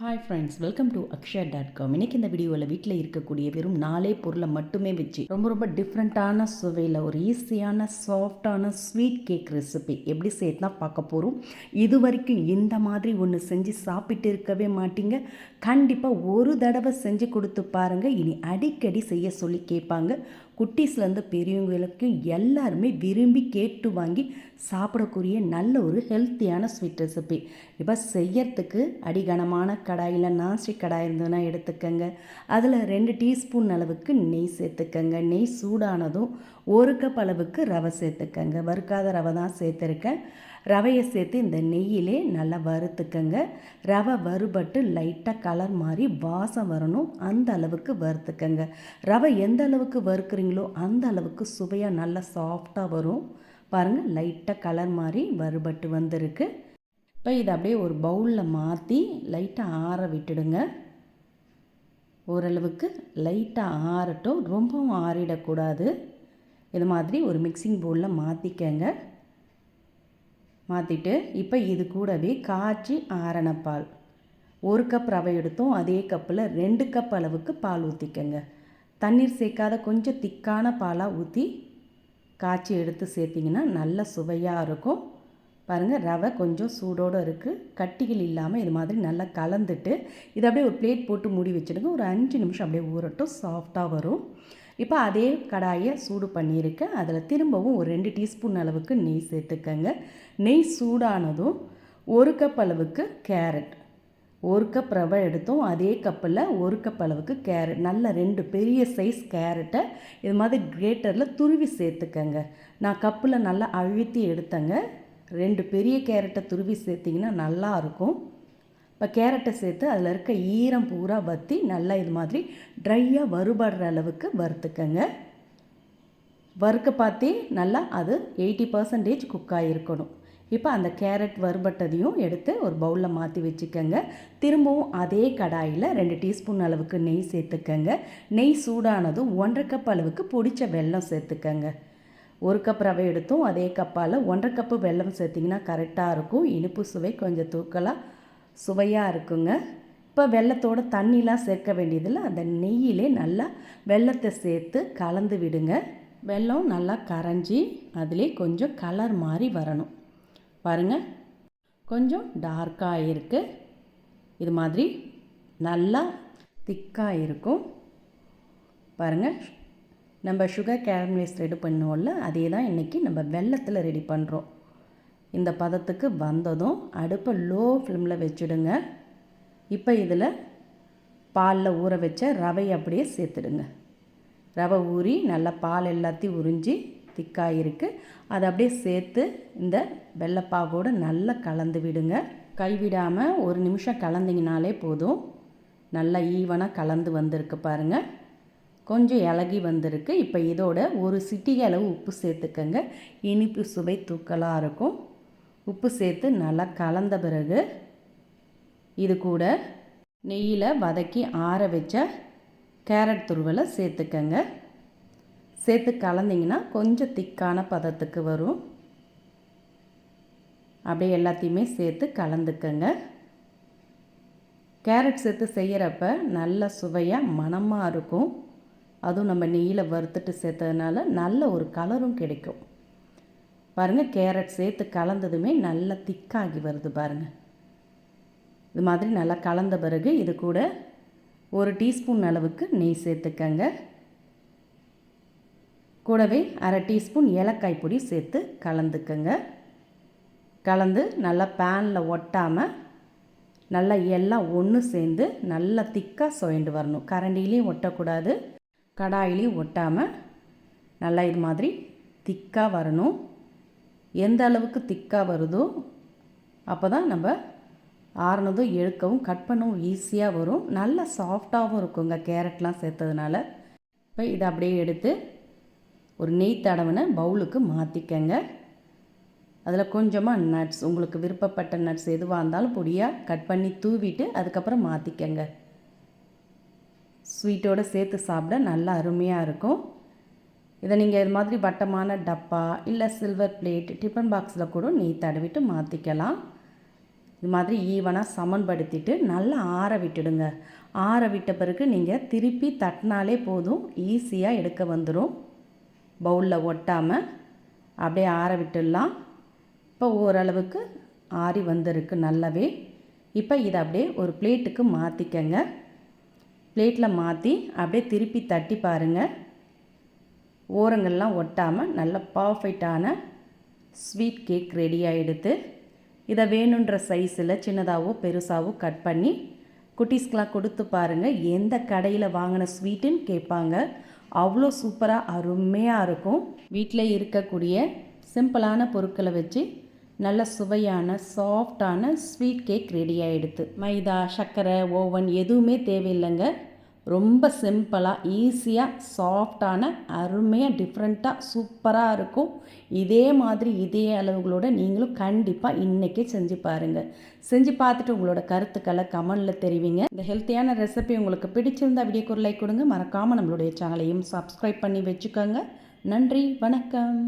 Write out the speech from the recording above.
Hi friends welcome to Akshaya dot com இன்னைக்கு இந்த வீடியோவில் வீட்டில் இருக்கக்கூடிய வெறும் நாலே பொருளை மட்டுமே வச்சு ரொம்ப ரொம்ப டிஃப்ரெண்ட்டான சுவையில் ஒரு ஈஸியான சாஃப்டான ஸ்வீட் கேக் ரெசிபி எப்படி செய்யலாம் பார்க்க போகிறோம் இது வரைக்கும் இந்த மாதிரி ஒன்று செஞ்சு சாப்பிட்டு இருக்கவே மாட்டீங்க. கண்டிப்பாக ஒரு தடவை செஞ்சு கொடுத்து பாருங்கள் இனி அடிக்கடி செய்ய சொல்லி கேட்பாங்க. குட்டீஸ்லேருந்து பெரியவங்களுக்கு எல்லாருமே விரும்பி கேட்டு வாங்கி சாப்பிடக்கூடிய நல்ல ஒரு ஹெல்த்தியான ஸ்வீட் ரெசிபி இப்போ செய்யறதுக்கு அடிகனமான கடாயில் நாஸ்டிக் கடாய் இருந்ததுன்னா எடுத்துக்கோங்க. அதில் ரெண்டு டீஸ்பூன் அளவுக்கு நெய் சேர்த்துக்கங்க. நெய் சூடானதும் ஒரு கப் அளவுக்கு ரவை சேர்த்துக்கங்க. வறுக்காத ரவை தான் சேர்த்துருக்கேன். ரவையை சேர்த்து இந்த நெய்யிலே நல்லா வறுத்துக்கங்க. ரவை வறுபட்டு லைட்டாக கலர் மாதிரி வாசம் வரணும். அந்த அளவுக்கு வறுத்துக்கங்க. ரவை எந்த அளவுக்கு வறுக்குறீங்களோ அந்த அளவுக்கு சுவையாக நல்லா சாஃப்டாக வரும். பாருங்கள் லைட்டாக கலர் மாதிரி வறுபட்டு வந்திருக்கு. இப்போ இதை அப்படியே ஒரு பவுலில் மாற்றி லைட்டாக ஆற விட்டுடுங்க. ஓரளவுக்கு லைட்டாக ஆறட்டும். ரொம்பவும் ஆறிடக்கூடாது. இது மாதிரி ஒரு மிக்சிங் பவுலில் மாற்றிக்கங்க மாற்றிட்டு இப்போ இது கூடவே காய்ச்சி ஆரண பால் ஒரு கப் ரவை எடுத்தோம் அதே கப்பில் ரெண்டு கப் அளவுக்கு பால் ஊற்றிக்கங்க தண்ணீர் சேர்க்காத கொஞ்சம் திக்கான பாலாக ஊற்றி காய்ச்சி எடுத்து சேர்த்திங்கன்னா நல்ல சுவையாக இருக்கும். பாருங்கள் ரவை கொஞ்சம் சூடோடு இருக்குது கட்டிகள் இல்லாமல் இது மாதிரி நல்லா கலந்துட்டு இதை அப்படியே ஒரு பிளேட் போட்டு மூடி வச்சுடுங்க. ஒரு அஞ்சு நிமிஷம் அப்படியே ஊறட்டும். சாஃப்டாக வரும். இப்போ அதே கடாயை சூடு பண்ணியிருக்கேன். அதில் திரும்பவும் ஒரு ரெண்டு டீஸ்பூன் அளவுக்கு நெய் சேர்த்துக்கங்க. நெய் சூடானதும் ஒரு கப் அளவுக்கு கேரட். ஒரு கப் ரவை எடுத்தோம் அதே கப்பில் ஒரு கப் அளவுக்கு கேரட். நல்ல ரெண்டு பெரிய சைஸ் கேரட்டை இது மாதிரி கிரேட்டரில் துருவி சேர்த்துக்கங்க. நான் கப்பில் நல்லா அழுத்தி எடுத்தேங்க. ரெண்டு பெரிய கேரட்டை துருவி சேர்த்திங்கன்னா நல்லாயிருக்கும். இப்போ கேரட்டை சேர்த்து அதில் இருக்க ஈரம் பூரா வற்றி நல்லா இது மாதிரி ட்ரையாக வறுபடுற அளவுக்கு வறுத்துக்கங்க. வறுக்க பார்த்தே நல்லா அது எயிட்டி பர்சன்டேஜ் குக் ஆகிருக்கணும் இப்போ அந்த கேரட் வறுபட்டதையும் எடுத்து ஒரு பவுலில் மாற்றி வச்சுக்கோங்க. திரும்பவும் அதே கடாயில் ரெண்டு டீஸ்பூன் அளவுக்கு நெய் சேர்த்துக்கங்க. நெய் சூடானதும் ஒன்றரை கப் அளவுக்கு பொடித்த வெல்லம் சேர்த்துக்கங்க. ஒரு கப் ரவை எடுத்தும் அதே கப்பால் ஒன்றரை கப்பு வெல்லம் சேர்த்திங்கன்னா கரெக்டாக இருக்கும். இனிப்பு சுவை கொஞ்சம் தூக்கலாக சுவையாக இருக்குங்க. இப்போ வெள்ளத்தோட தண்ணிலாம் சேர்க்க வேண்டியதில்லை. அந்த நெய்யிலே நல்லா வெள்ளத்தை சேர்த்து கலந்து விடுங்க. வெல்லம் நல்லா கரைஞ்சி அதிலே கொஞ்சம் கலர் மாதிரி வரணும். பாருங்கள் கொஞ்சம் டார்க்காக இருக்குது இது மாதிரி நல்லா திக்காக இருக்கும். பாருங்கள் நம்ம சுகர் கேரமலைஸ் ரெடி பண்ணுவோம்ல அதே தான் இன்றைக்கி நம்ம வெள்ளத்தில் ரெடி பண்ணுறோம் இந்த பதத்துக்கு வந்ததும் அடுப்பை லோ ஃப்ளேமில் வச்சுடுங்க. இப்போ இதில் பாலில் ஊற வச்ச ரவை அப்படியே சேர்த்துடுங்க. ரவை ஊறி நல்லா பால் எல்லாத்தையும் உறிஞ்சி திக்காக இருக்குது அதை அப்படியே சேர்த்து இந்த வெள்ளைப்பாவோடு நல்லா கலந்து விடுங்க. கைவிடாமல் ஒரு நிமிஷம் கலந்திங்கனாலே போதும். நல்லா ஈவனாக கலந்து வந்திருக்கு பாருங்கள் கொஞ்சம் இலகி வந்திருக்கு. இப்போ இதோட ஒரு சிட்டிகை அளவு உப்பு சேர்த்துக்கங்க. இனிப்பு சுவை தூக்கலாக இருக்கும். உப்பு சேர்த்து நல்லா கலந்த பிறகு இது கூட நெய்யில் வதக்கி ஆற வச்ச கேரட் துருவலை சேர்த்துக்கங்க. சேர்த்து கலந்திங்கன்னா கொஞ்சம் திக்கான பதத்துக்கு வரும். அப்படியே எல்லாத்தையுமே சேர்த்து கலந்துக்கங்க. கேரட் சேர்த்து செய்கிறப்ப நல்ல சுவையாக மணமாக இருக்கும். அதுவும் நம்ம நெய்யில் வறுத்துட்டு சேர்த்ததுனால நல்ல ஒரு கலரும் கிடைக்கும். பாருங்கள் கேரட் சேர்த்து கலந்ததுமே நல்லா திக்காகி வருது பாருங்கள் இது மாதிரி நல்லா கலந்த பிறகு இது கூட ஒரு டீஸ்பூன் அளவுக்கு நெய் சேர்த்துக்கங்க. கூடவே அரை டீஸ்பூன் ஏலக்காய் பொடி சேர்த்து கலந்துக்கங்க. கலந்து நல்லா பேனில் ஒட்டாமல் நல்லா எல்லாம் ஒன்று சேர்ந்து நல்லா திக்காக சுயண்டு வரணும். கரண்டிலையும் ஒட்டக்கூடாது கடாயிலையும் ஒட்டாமல் நல்லா இது மாதிரி திக்காக வரணும். எந்த அளவுக்கு திக்காக வருதோ அப்போ தான் நம்ம ஆறுனதும் எடுக்கவும் கட் பண்ணவும் ஈஸியாக வரும். நல்லா சாஃப்டாகவும் இருக்குங்க கேரட்லாம் சேர்த்ததுனால. இப்போ இதை அப்படியே எடுத்து ஒரு நெய் தடவின பவுலுக்கு மாற்றிக்கங்க அதில் கொஞ்சமாக நட்ஸ் உங்களுக்கு விருப்பப்பட்ட நட்ஸ் எதுவாக இருந்தாலும் பொடியாக கட் பண்ணி தூவிட்டு அதுக்கப்புறம் மாற்றிக்கங்க ஸ்வீட்டோடு சேர்த்து சாப்பிட நல்லா அருமையாக இருக்கும். இதை நீங்கள் இது மாதிரி வட்டமான டப்பா இல்லை சில்வர் பிளேட் டிஃபன் பாக்ஸில் கூட நீ தடவிட்டு மாற்றிக்கலாம் இது மாதிரி ஈவனாக சமன்படுத்திட்டு நல்லா ஆற விட்டுடுங்க. ஆற விட்ட பிறகு நீங்கள் திருப்பி தட்டினாலே போதும் ஈஸியாக எடுக்க வந்துடும் பவுலில் ஒட்டாமல் அப்படியே ஆற விட்டுடலாம். இப்போ ஓரளவுக்கு ஆறி வந்திருக்கு நல்லாவே. இப்போ இதை அப்படியே ஒரு பிளேட்டுக்கு மாற்றிக்கங்க பிளேட்டில் மாற்றி அப்படியே திருப்பி தட்டி பாருங்கள் ஓரங்கள்லாம் ஒட்டாமல் நல்ல பர்ஃபெக்டான ஸ்வீட் கேக் ரெடி ஆகிடுது இதை வேணுன்ற சைஸில் சின்னதாகவோ பெருசாகவோ கட் பண்ணி குட்டீஸ்க்கெலாம் கொடுத்து பாருங்கள் எந்த கடையில் வாங்கின ஸ்வீட்டுன்னு கேட்பாங்க. அவ்வளோ சூப்பராக அருமையாக இருக்கும். வீட்டில் இருக்கக்கூடிய சிம்பிளான பொருட்களை வச்சு நல்ல சுவையான சாஃப்டான ஸ்வீட் கேக் ரெடி ஆகிடுது மைதா சர்க்கரை ஓவன் எதுவுமே தேவையில்லைங்க. ரொம்ப சிம்பிளாக ஈஸியாக சாஃப்டான அருமையாக டிஃப்ரெண்ட்டாக சூப்பராக இருக்கும். இதே மாதிரி இதே அளவுகளோட நீங்களும் கண்டிப்பாக இன்றைக்கே செஞ்சு பாருங்கள் செஞ்சு பார்த்துட்டு உங்களோட கருத்துக்களை கமெண்டில் தெரிவிங்க. இந்த ஹெல்த்தியான ரெசிபி உங்களுக்கு பிடிச்சிருந்தா வீடியோக்கு ஒரு லைக் கொடுங்க. மறக்காமல் நம்மளுடைய சேனலையும் சப்ஸ்கிரைப் பண்ணி வச்சுக்கோங்க. நன்றி வணக்கம்.